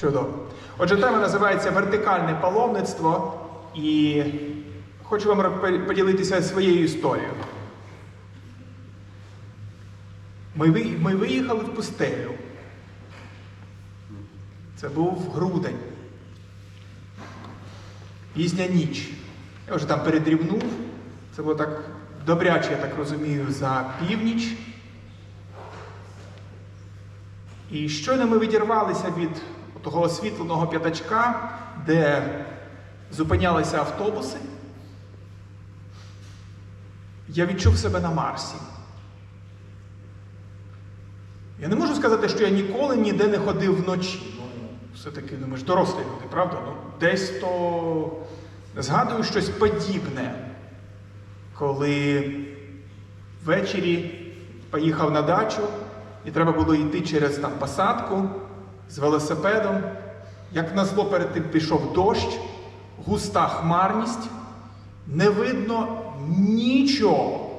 Чудово. Отже, тема називається вертикальне паломництво, і хочу вам поділитися своєю історією. Ми, виїхали в пустелю. Це був грудень. Пізня ніч. Я вже там передрівнув. Це було так добряче, я так розумію, за північ. І щойно ми відірвалися від того освітленого п'ятачка, де зупинялися автобуси. Я відчув себе на Марсі. Я не можу сказати, що я ніколи ніде не ходив вночі. Ну, все-таки, ну ми ж дорослі люди, правда? Ну, десь то згадую щось подібне, коли ввечері поїхав на дачу, і треба було йти через там посадку з велосипедом. Як назло перед тим пішов дощ, густа хмарність, не видно нічого.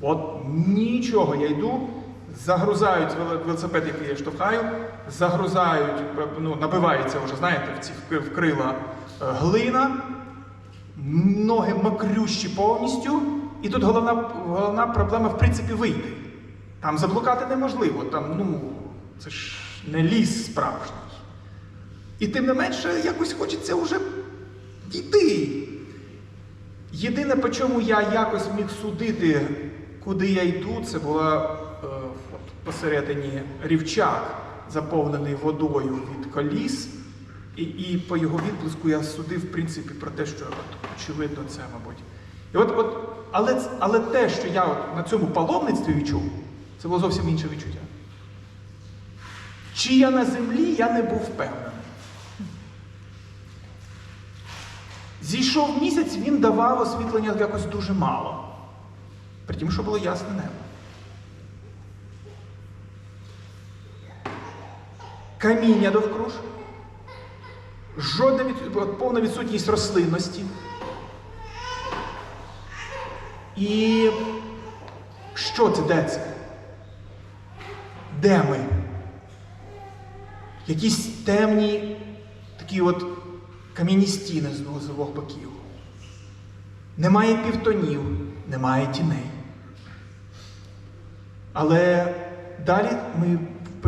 От нічого. Я йду, загрузають велосипед, який я штовхаю, загрузають, ну, набивається вже, знаєте, в ці вк- в крила е, глина, ноги мокрющі повністю. І тут головна, головна проблема, в принципі, вийти. Там заблукати неможливо, там, ну, це ж не ліс справжній. І тим не менше, якось хочеться вже йти. Єдине, по чому я якось міг судити, куди я йду, це була е, посередині рівчак, заповнений водою від коліс. І, і по його відблиску я судив, в принципі, про те, що от, очевидно це, мабуть. І от, от, але, але те, що я от на цьому паломництві відчув, це було зовсім інше відчуття. Чи я на землі, я не був впевнений. Зійшов місяць, він давав освітлення якось дуже мало. При тім, що було ясне небо. Каміння довкруж, жодна від... повна відсутність рослинності. І що це, де це? Де ми? Якісь темні такі от кам'яні стіни з двох- боків. Немає півтонів, немає тіней. Але далі ми,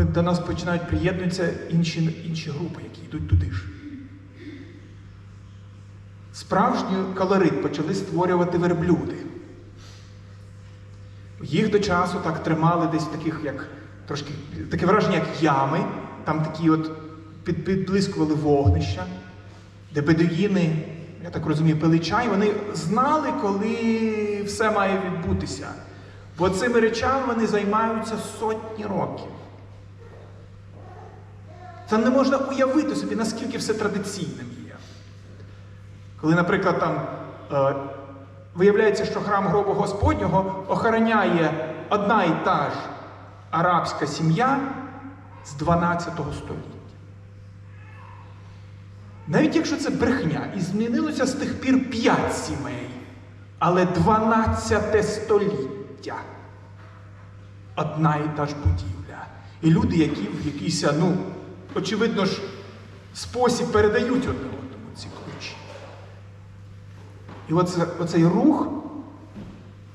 до нас починають приєднуватися інші, інші групи, які йдуть туди ж. Справжній колорит почали створювати верблюди. Їх до часу так тримали десь таких, як трошки таке враження, як ями, там такі от під, підблискували вогнища, де бедуїни, я так розумію, пили чай, вони знали, коли все має відбутися. Бо цими речами вони займаються сотні років. Це не можна уявити собі, наскільки все традиційним є. Коли, наприклад, там е, виявляється, що храм гробу Господнього охороняє одна і та ж арабська сім'я з 12 століття. Навіть якщо це брехня, і змінилося з тих пір 5 сімей, але 12 століття. Одна і та ж будівля. І люди, які в якийсь, ну, очевидно ж, спосіб передають одне одному ці ключі. І оце, оцей рух,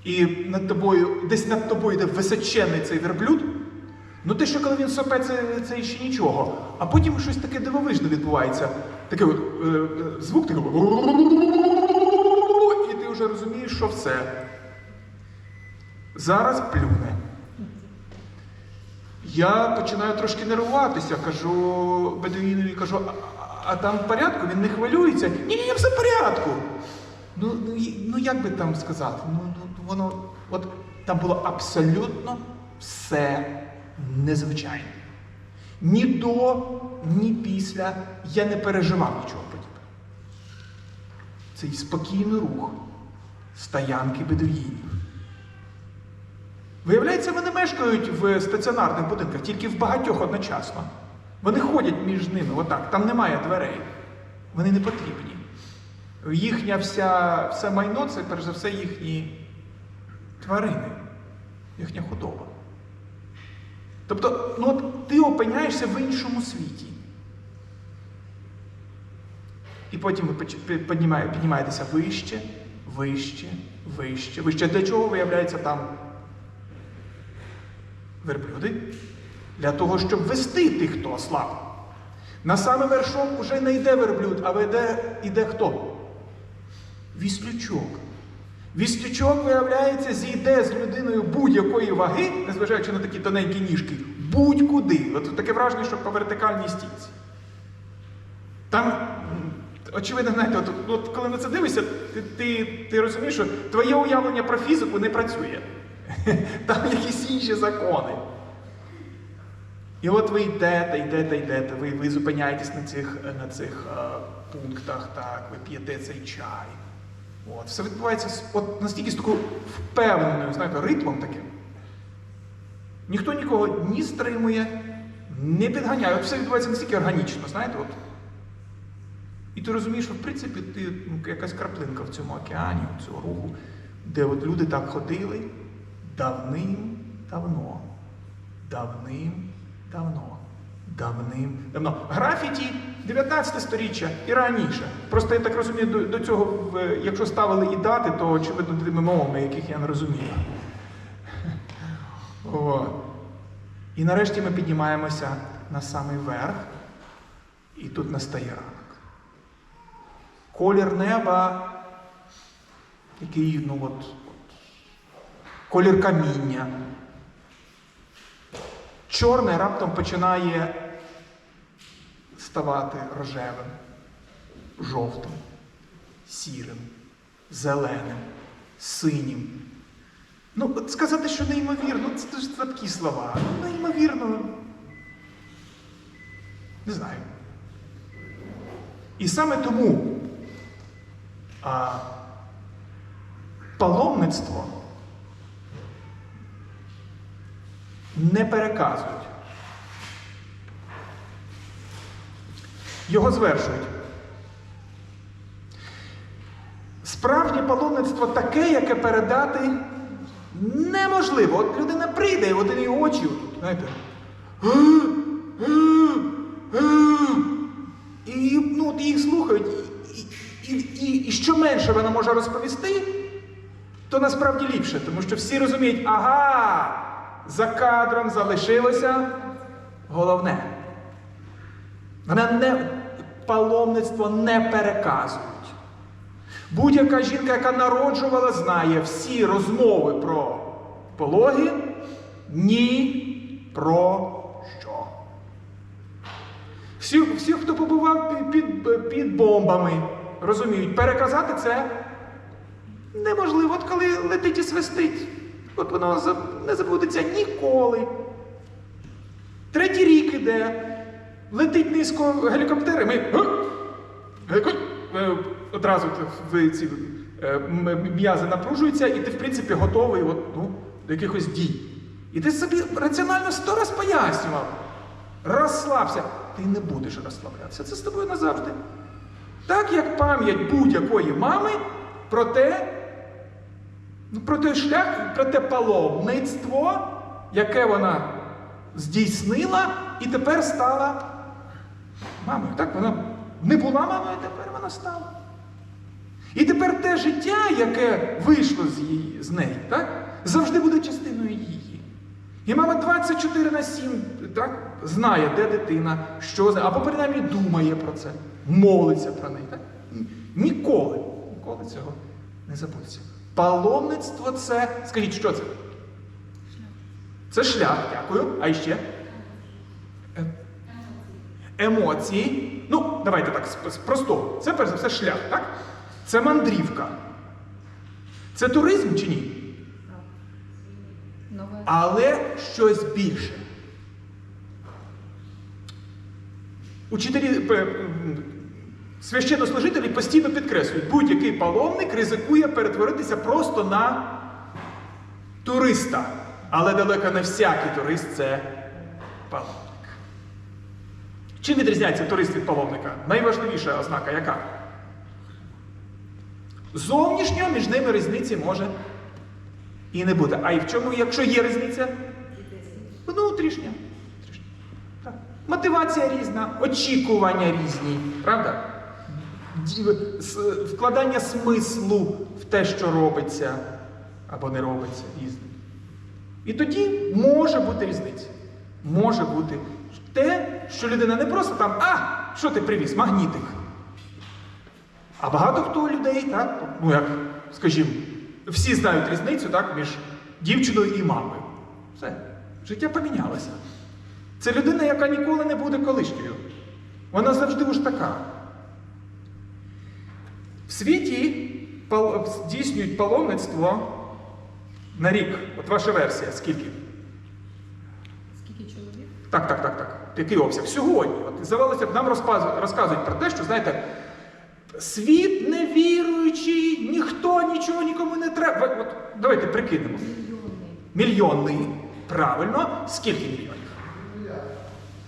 і над тобою, десь над тобою йде височений цей верблюд. Ну те, що коли він сопе, це, це ще нічого. А потім щось таке дивовижне відбувається. Такий е, е, звук такий. І ти вже розумієш, що все. Зараз плюне. Я починаю трошки нервуватися, кажу бедуїнові, кажу, а, а там в порядку, він не хвилюється. Ні, ні, ні, все в порядку. Ну, ну, ну як би там сказати? Ну, ну воно, от там було абсолютно все незвичайне. Ні до, ні після я не переживав нічого подібного. Цей спокійний рух стоянки бедуїнів. Виявляється, вони мешкають в стаціонарних будинках, тільки в багатьох одночасно. Вони ходять між ними, отак, там немає дверей. Вони не потрібні. Їхня вся, все майно це перш за все їхні тварини, їхня худоба. Тобто, ну от ти опиняєшся в іншому світі. І потім ви піднімає- піднімаєтеся вище, вище, вище, вище. Для чого виявляється там верблюди? Для того, щоб вести тих, хто ослаб. На саме вершок уже не йде верблюд, а веде, йде хто? Віслючок. Віслючок, виявляється, зійде з людиною будь-якої ваги, незважаючи на такі тоненькі ніжки, будь-куди. От таке враження, що по вертикальній стінці. Там, очевидно, знаєте, от, от коли на це дивишся, ти, ти, ти розумієш, що твоє уявлення про фізику не працює. Там якісь інші закони. І от ви йдете, йдете, йдете, ви, ви зупиняєтесь на цих, на цих е, пунктах, так, ви п'єте цей чай. От, все відбувається от настільки з такою впевненою, знаєте, ритмом таким. Ніхто нікого ні стримує, не підганяє. От все відбувається настільки органічно, знаєте, от. І ти розумієш, що в принципі ти ну, якась краплинка в цьому океані, в цього руху, де от люди так ходили давним-давно. Давним-давно. Давним-давно. Графіті 19 сторіччя і раніше. Просто я так розумію, до, до цього, якщо ставили і дати, то очевидно тими мовами, яких я не розумію. От. І нарешті ми піднімаємося на самий верх, і тут настає ранок. Колір неба, який, ну от, от колір каміння. Чорне раптом починає ставати рожевим, жовтим, сірим, зеленим, синім. Ну, от сказати, що неймовірно, це ж слабкі слова. Ну, неймовірно. Не знаю. І саме тому а, паломництво не переказують. Його звершують. Справжнє паломництво таке, яке передати неможливо. От людина прийде, і от її очі, от, знаєте. І ну, їх слухають, і, і, і, і що менше вона може розповісти, то насправді ліпше, тому що всі розуміють, ага, за кадром залишилося головне. Вона не паломництво не переказують. Будь-яка жінка, яка народжувала, знає всі розмови про пологи, ні про що. Всі, всі хто побував під, під, під бомбами, розуміють, переказати це неможливо, от коли летить і свистить. От воно не забудеться ніколи. Третій рік іде, летить низько гелікоптери, ми «Га! геліко- е, одразу ці е, м'язи напружуються, і ти, в принципі, готовий от, ну, до якихось дій. І ти собі раціонально сто раз пояснював. Розслабся. Ти не будеш розслаблятися. Це з тобою назавжди. Так як пам'ять будь-якої мами про те, ну, про той шлях, про те паломництво, яке вона здійснила і тепер стала мамою. Так, вона не була мамою, а тепер вона стала. І тепер те життя, яке вийшло з, її, з неї, так, завжди буде частиною її. І мама 24 на 7 так, знає, де дитина, що з нею, або принаймні думає про це, молиться про неї. Так? Ніколи, ніколи цього не забудеться. Паломництво це, скажіть, що це? Це шлях, дякую. А ще? Е, Емоції. Ну, давайте так, з. Це перш за все шлях, так? Це мандрівка. Це туризм чи ні? Але щось більше. Учителі, священнослужителі постійно підкреслюють, будь-який паломник ризикує перетворитися просто на туриста. Але далеко не всякий турист це паломник. Чим відрізняється турист від паломника? Найважливіша ознака яка? Зовнішньо між ними різниці може і не буде. А і в чому, якщо є різниця? Внутрішня. Так. Мотивація різна, очікування різні, правда? Вкладання смислу в те, що робиться або не робиться різне. І тоді може бути різниця. Може бути те, що людина не просто там, а, що ти привіз, магнітик. А багато хто людей, так, ну як, скажімо, всі знають різницю так, між дівчиною і мамою. Все, життя помінялося. Це людина, яка ніколи не буде колишньою. Вона завжди уж така. Світі здійснюють паломництво на рік. От ваша версія, скільки? Скільки чоловік? Так, так, так, так. Який обсяг? Сьогодні. От здавалося б, нам розказують про те, що, знаєте, світ невіруючий, ніхто нічого нікому не треба. От, давайте прикинемо. Мільйони. Мільйонний. Правильно, скільки мільйонів?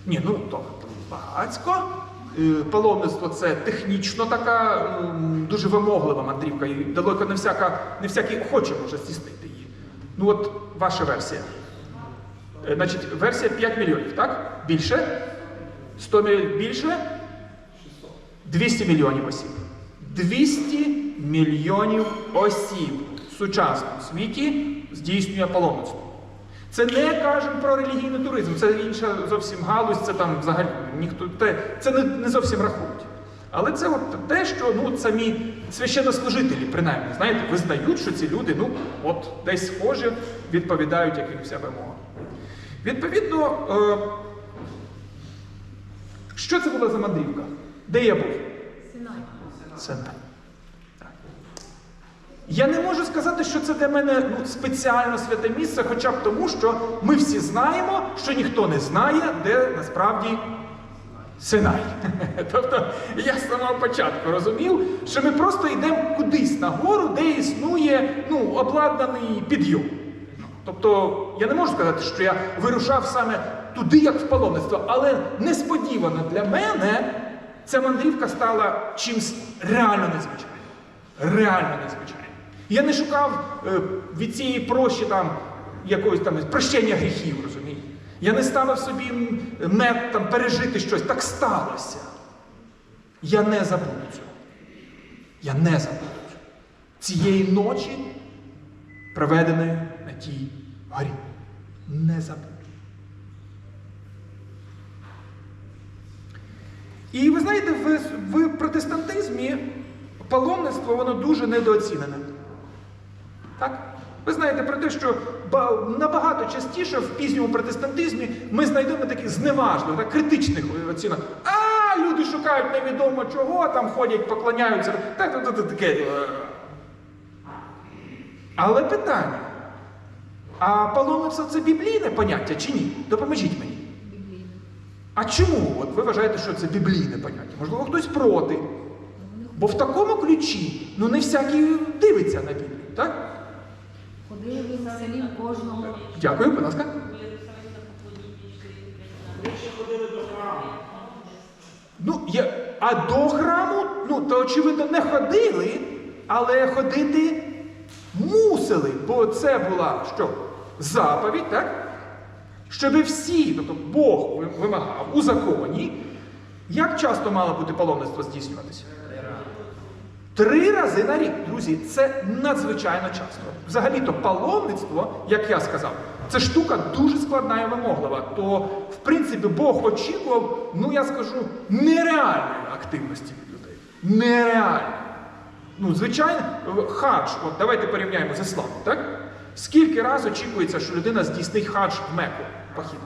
Ні, ну то багацько. Е, Паломництво це технічно така дуже вимоглива мандрівка, і далеко не всяка, не всякий охоче може здійснити її. Ну от ваша версія. Е, Значить, версія 5 мільйонів, так? Більше? 100 мільйонів більше? 200 мільйонів осіб. 200 мільйонів осіб в сучасному світі здійснює паломництво. Це не кажемо про релігійний туризм, це інша зовсім галузь, це там взагалі ніхто те, це не, не зовсім рахують. Але це от те, що ну, самі священнослужителі, принаймні, знаєте, визнають, що ці люди ну, от десь схожі, відповідають якимось вимогам. Відповідно, е, що це була за мандрівка? Де я був? Синай. Так. Я не можу сказати, що це для мене ну, спеціально святе місце, хоча б тому, що ми всі знаємо, що ніхто не знає, де насправді Синай. Тобто я з самого початку розумів, що ми просто йдемо кудись на гору, де існує ну, обладнаний підйом. Ну, Тобто я не можу сказати, що я вирушав саме туди, як в паломництво, але несподівано для мене ця мандрівка стала чимсь реально незвичайним. Реально незвичайним. Я не шукав е, від цієї прощі там якогось там прощення гріхів, розумієте? Я не ставив собі мет там пережити щось. Так сталося. Я не забуду цього. Я не забуду цього. Цієї ночі, проведеної на тій горі. Не забуду. І ви знаєте, в, в протестантизмі паломництво воно дуже недооцінене. Так? Ви знаєте про те, що набагато частіше в пізньому протестантизмі ми знайдемо таких зневажливих, так, критичних оцінок. А, люди шукають невідомо чого, там ходять, поклоняються. Так, так, так, так, таке. е. Але питання: а паломництво це біблійне поняття чи ні? Допоможіть мені. Біблійне. А чому? От ви вважаєте, що це біблійне поняття? Можливо, хтось проти. Бо в такому ключі ну не всякий дивиться на Біблію, так? В Єрусалім кожного. Дякую, будь ласка. Ну, я, а до храму, ну, то очевидно, не ходили, але ходити мусили, бо це була що? Заповідь, так? Щоб всі, тобто Бог вимагав у законі, як часто мало бути паломництво здійснюватися? Три рази на рік, друзі, це надзвичайно часто. Взагалі-то паломництво, як я сказав, це штука дуже складна і вимоглива. То, в принципі, Бог очікував, ну я скажу, нереальної активності від людей. Нереально. Ну, звичайно, хадж, от давайте порівняємо з ісламом, так? Скільки раз очікується, що людина здійснить хадж в Мекку похід?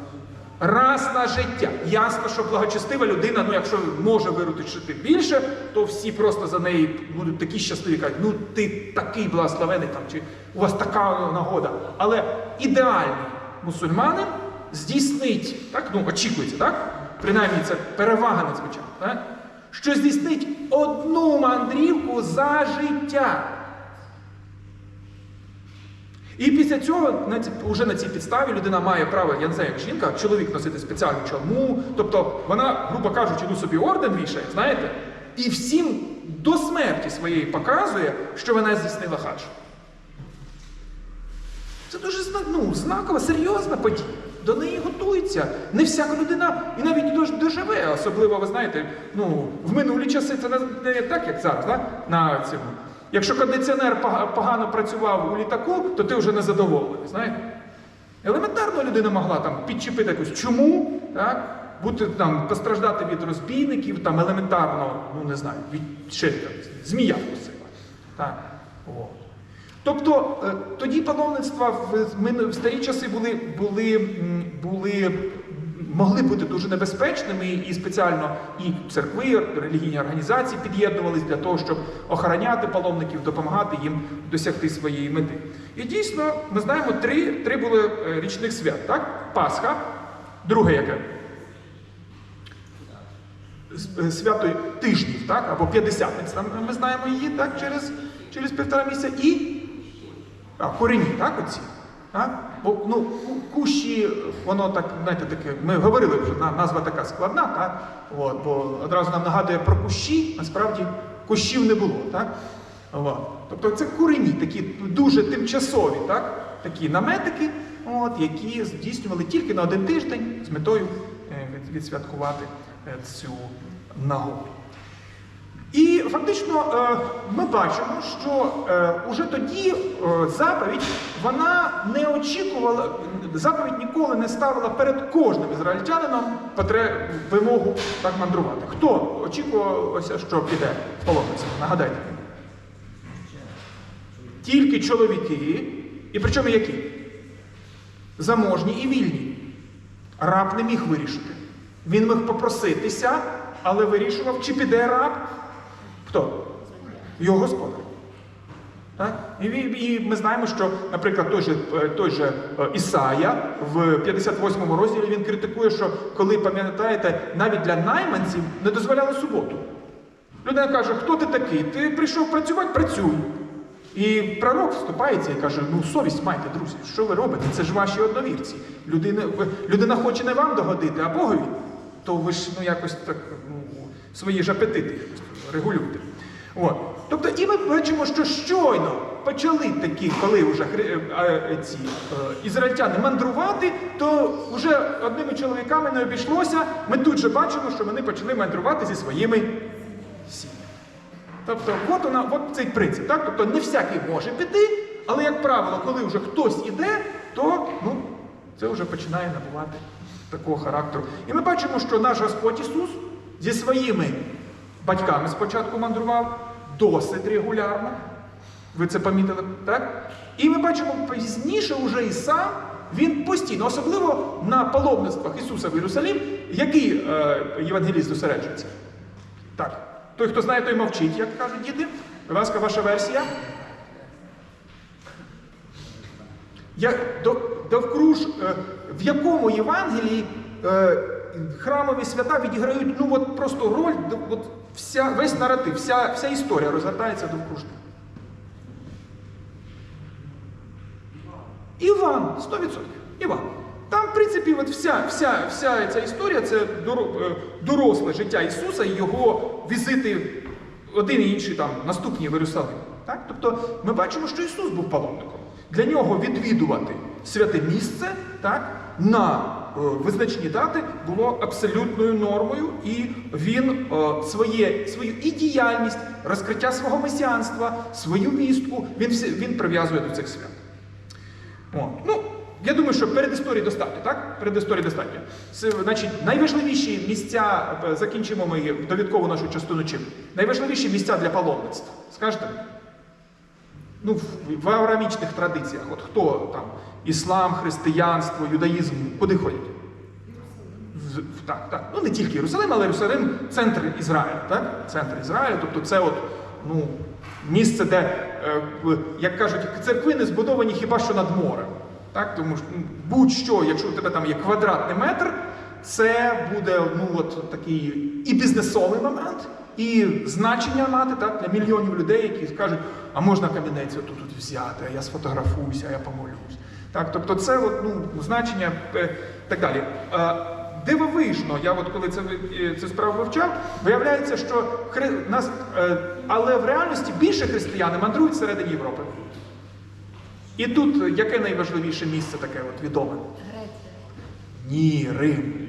Раз на життя. Ясно, що благочестива людина, ну якщо може виручити більше, то всі просто за неї будуть такі щасливі, кажуть, ну ти такий благословений там, чи у вас така нагода. Але ідеальний мусульманин здійснить, так, ну очікується, так? Принаймні це перевага надзвичайно, так? що здійснить одну мандрівку за життя. І після цього вже на цій підставі людина має право, я не знаю, як жінка, чоловік носити спеціальну чалму. Тобто вона, грубо кажучи, ну собі орден вішає, знаєте, і всім до смерті своєї показує, що вона здійснила хадж. Це дуже ну, знакова, серйозна подія. до неї готуються. Не всяка людина і навіть доживе, особливо, ви знаєте, ну, в минулі часи це не так, як зараз, да? на цьому. Якщо кондиціонер погано працював у літаку, то ти вже не задоволений, знаєте? Елементарно людина могла там підчепити якусь чуму, так? бути там, постраждати від розбійників, там елементарно, ну не знаю, від ще змія? О. Тобто е, тоді паломництва в, в старі часи були, були, були, могли бути дуже небезпечними, і спеціально і церкви, і релігійні організації під'єднувались для того, щоб охороняти паломників, допомагати їм досягти своєї мети. І дійсно, ми знаємо, три, три були е, річних свят. Так? Пасха, друге яке? Е, Свято тижнів, так? або п'ятдесятниць, ми знаємо її так, через, через півтора місяця. І а, корені, так, оці? А? Бо ну, кущі, воно так, знаєте, таке, ми говорили вже, назва така складна, так? От, бо одразу нам нагадує про кущі, насправді кущів не було. Так? От. Тобто це курені, такі дуже тимчасові, так? такі наметики, от, які здійснювали тільки на один тиждень з метою е, відсвяткувати е, цю нагоду. І фактично е, ми бачимо, що е, уже тоді е, заповідь вона не очікувала, заповідь ніколи не ставила перед кожним ізраїльтянином вимогу так мандрувати. Хто очікувався, що піде в паломництво? Нагадайте. Тільки чоловіки, і причому які? Заможні і вільні. Раб не міг вирішити. Він міг попроситися, але вирішував, чи піде раб. Хто? Його господар. Так? І, і ми знаємо, що, наприклад, той же, е, той же е, Ісая в 58-му розділі він критикує, що коли, пам'ятаєте, навіть для найманців не дозволяли суботу. Людина каже, хто ти такий? Ти прийшов працювати, працюй. І пророк вступається і каже: ну совість майте, друзі, що ви робите? Це ж ваші одновірці. Людина, людина хоче не вам догодити, а Богові, то ви ж ну, якось так ну, свої ж апетити регулюйте. От. Тобто, і ми бачимо, що щойно почали такі, коли вже хри- е, е, ці е, ізраїльтяни мандрувати, то вже одними чоловіками не обійшлося. Ми тут же бачимо, що вони почали мандрувати зі своїми сім'ями. Тобто, от, вона, от цей принцип. Так? Тобто не всякий може піти, але, як правило, коли вже хтось іде, то ну, це вже починає набувати такого характеру. І ми бачимо, що наш Господь Ісус зі своїми батьками спочатку мандрував досить регулярно. Ви це помітили, так? І ми бачимо пізніше уже і сам він постійно, особливо на паломництвах Ісуса в Єрусалім, який е, євангеліст зосереджується? Так. Той, хто знає, той мовчить, як кажуть діти. Будь ласка, ваша версія. Я, до, довкруж, е, в якому Євангелії е, храмові свята відіграють ну, от просто роль, от вся, весь наратив, вся, вся історія розгортається довкруж. Іван, 100%. Іван. Там, в принципі, от вся, вся, вся ця історія це е, доросле життя Ісуса і його візити один і інший там наступні в Єрусалим. Так? Тобто ми бачимо, що Ісус був паломником. Для нього відвідувати святе місце так, на визначні дати було абсолютною нормою, і він е, своє, свою і діяльність, розкриття свого месіанства, свою містку, він, він прив'язує до цих свят. О, ну, я думаю, що перед історією достатньо, так? Перед історією достатньо. Це, значить, найважливіші місця, е, закінчимо ми довідкову нашу частину чим? Найважливіші місця для паломництва. Скажете? Ну, в, в традиціях. От хто там? Іслам, християнство, юдаїзм, куди ходять? Так, так. Ну не тільки Єрусалим, але Єрусалим центр Ізраїля, так? Центр Ізраїля, тобто це от, ну, місце, де, е, як кажуть, церкви не збудовані хіба що над морем. Так? Тому що ну, будь-що, якщо у тебе там є квадратний метр, це буде ну, от, такий і бізнесовий момент, і значення мати так, для мільйонів людей, які скажуть, а можна камінець отут тут взяти, а я сфотографуюся, а я помолюсь. Так, тобто це от, ну, значення е, так далі. Е, Дивовижно, я от коли це, е, цю справу вивчав, виявляється, що хри... нас, але в реальності більше християни мандрують всередині Європи. І тут яке найважливіше місце таке от відоме? Греція. Ні, Рим.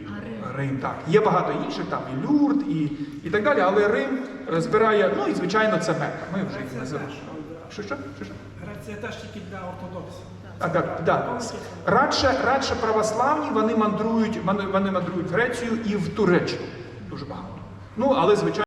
Рим? Так. Є багато інших, там і Люрд, і, і так далі, але Рим розбирає, збирає, ну і звичайно, це Мекка. Ми вже їх називаємо. Що що? Що що? Греція теж тільки для ортодоксів. А, так, да. Радше, радше православні вони мандрують, вони, вони мандрують в Грецію і в Туреччину. Дуже багато. Ну, але звичайно.